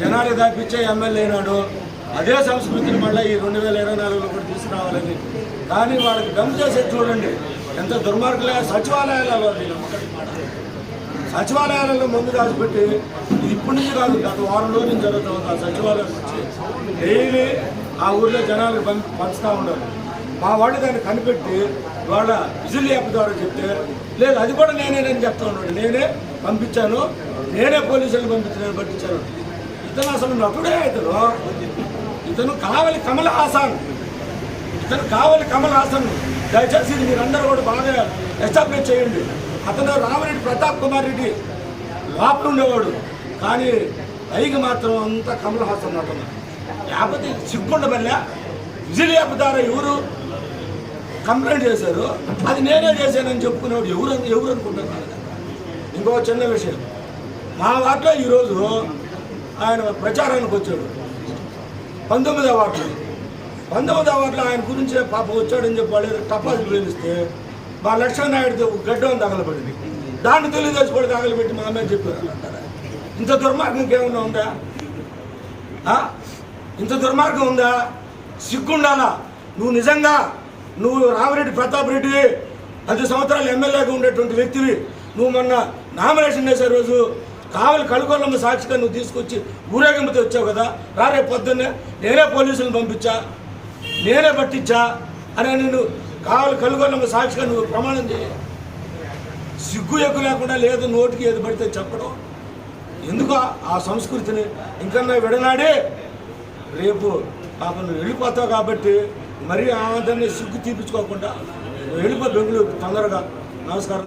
జనాన్ని దాపించే ఎమ్మెల్యే నాడు అదే సంస్కృతిని మళ్ళీ ఈ రెండు వేల ఇరవై నాలుగులో కూడా తీసుకురావాలని. కానీ వాళ్ళకి డమ్ చేసేది చూడండి. ఎంత దుర్మార్గులే సచివాలయాల వాళ్ళు సచివాలయాలలో మందు దాచిపెట్టి ఇది ఇప్పటి నుంచి కాదు గత వారంలో జరుగుతూ ఉంది ఆ సచివాలయం నుంచి డైలీ ఆ ఊర్లో జనాలకు పంపి పంచుతూ ఉన్నారు. మా వాళ్ళు దాన్ని కనిపెట్టి వాళ్ళ విజిల్ యాప్ ద్వారా చెప్తే లేదు అది కూడా నేనేనని చెప్తా ఉన్నాడు నేనే పంపించాను. నేనే పోలీసులు పంపించాను పట్టించాను. ఇతను అసలు నటుడే ఇతను. ఇతను కావలి కమల్ హాసన్. ఇతను కావలి కమల్ హాసన్. దయచేసి ఇది మీరందరూ కూడా బాగా ఎస్టాబ్లిష్ చేయండి. అతను రామరెడ్డి ప్రతాప్ కుమార్ రెడ్డి లోపల ఉండేవాడు. కానీ పైకి మాత్రం అంతా కమల్ హాసన్ అతను. లేకపోతే సిగ్గుండబల్లే విజిల్ యాప్ ద్వారా ఎవరు? కంప్లైంట్ చేశారు. అది నేనే చేశానని చెప్పుకునేవాడు ఎవరు ఎవరు అనుకుంటున్నారు ఇంకో చిన్న విషయం. మా వార్డులో ఈరోజు ఆయన ప్రచారానికి వచ్చాడు. పంతొమ్మిదో వార్డులో. పంతొమ్మిదో వార్డులో ఆయన గురించి పాప వచ్చాడని చెప్పి వాళ్ళు టపాసులు పేలిస్తే మా లక్ష్మణనాయుడు గడ్డం తగలబడింది. దాన్ని తెలుగుదేశం కూడా తగలబెట్టి మా అమ్మాయి చెప్పారు అంటారా? ఇంత దుర్మార్గం ఏమన్నా ఉందా? ఇంత దుర్మార్గం ఉందా? సిగ్గుండాలా? నువ్వు నిజంగా నువ్వు రామిరెడ్డి ప్రతాప్ రెడ్డి పది సంవత్సరాలు ఎమ్మెల్యేగా ఉండేటువంటి వ్యక్తివి. నువ్వు మొన్న నామినేషన్ వేసే రోజు కావలి కడుకోళ్ళమ్మ సాక్షిగా నువ్వు తీసుకొచ్చి ఊరేగింపుతో వచ్చావు కదా? రారే పొద్దున్నే నేనే పోలీసులను పంపించా? నేనే పట్టించా? అని నేను కావలి కడుకోళ్ళమ్మ సాక్షిగా నువ్వు ప్రమాణం చేయ. సిగ్గు ఎక్కు లేకుండా లేదు నోటికి ఏది పడితే చెప్పడం. ఎందుకు ఆ- సంస్కృతిని? ఇంకన్నా విడనాడే. రేపు పాప నువ్వు వెళ్ళిపోతావు కాబట్టి మరీ ఆదరణ సిగ్గు తీపించుకోకుండా నువ్వు వెళ్ళిపో బెంగళూరు తొందరగా. నమస్కారం.